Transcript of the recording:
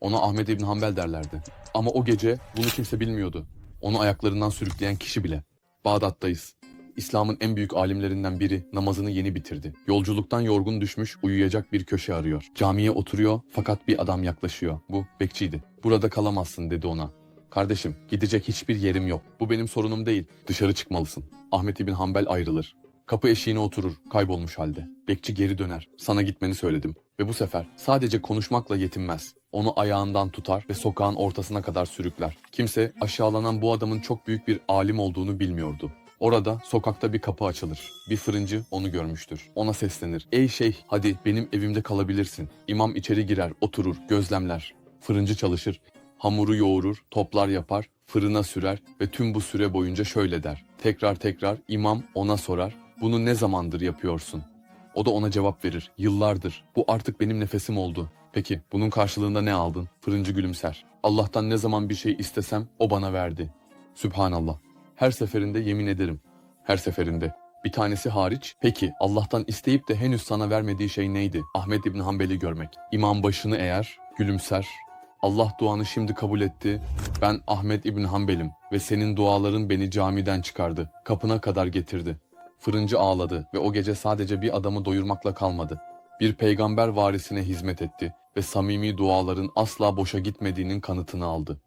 Ona Ahmet İbn Hanbel derlerdi. Ama o gece bunu kimse bilmiyordu. Onu ayaklarından sürükleyen kişi bile. Bağdat'tayız. İslam'ın en büyük alimlerinden biri namazını yeni bitirdi. Yolculuktan yorgun düşmüş uyuyacak bir köşe arıyor. Camiye oturuyor fakat bir adam yaklaşıyor. Bu bekçiydi. Burada kalamazsın dedi ona. Kardeşim gidecek hiçbir yerim yok. Bu benim sorunum değil. Dışarı çıkmalısın. Ahmet İbn Hanbel ayrılır. Kapı eşiğine oturur, kaybolmuş halde. Bekçi geri döner. Sana gitmeni söyledim. Ve bu sefer sadece konuşmakla yetinmez. Onu ayağından tutar ve sokağın ortasına kadar sürükler. Kimse aşağılanan bu adamın çok büyük bir alim olduğunu bilmiyordu. Orada sokakta bir kapı açılır. Bir fırıncı onu görmüştür. Ona seslenir. Ey şeyh hadi benim evimde kalabilirsin. İmam içeri girer, oturur, gözlemler. Fırıncı çalışır. Hamuru yoğurur, toplar yapar, fırına sürer ve tüm bu süre boyunca şöyle der. Tekrar tekrar imam ona sorar. Bunu ne zamandır yapıyorsun? O da ona cevap verir. Yıllardır. Bu artık benim nefesim oldu. Peki bunun karşılığında ne aldın? Fırıncı gülümser. Allah'tan ne zaman bir şey istesem o bana verdi. Sübhanallah. Her seferinde yemin ederim. Her seferinde. Bir tanesi hariç. Peki Allah'tan isteyip de henüz sana vermediği şey neydi? Ahmet İbni Hanbel'i görmek. İmam başını eğer, gülümser. Allah duanı şimdi kabul etti. Ben Ahmet İbni Hanbel'im ve senin duaların beni camiden çıkardı. Kapına kadar getirdi. Fırıncı ağladı ve o gece sadece bir adamı doyurmakla kalmadı. Bir peygamber varisine hizmet etti ve samimi duaların asla boşa gitmediğinin kanıtını aldı.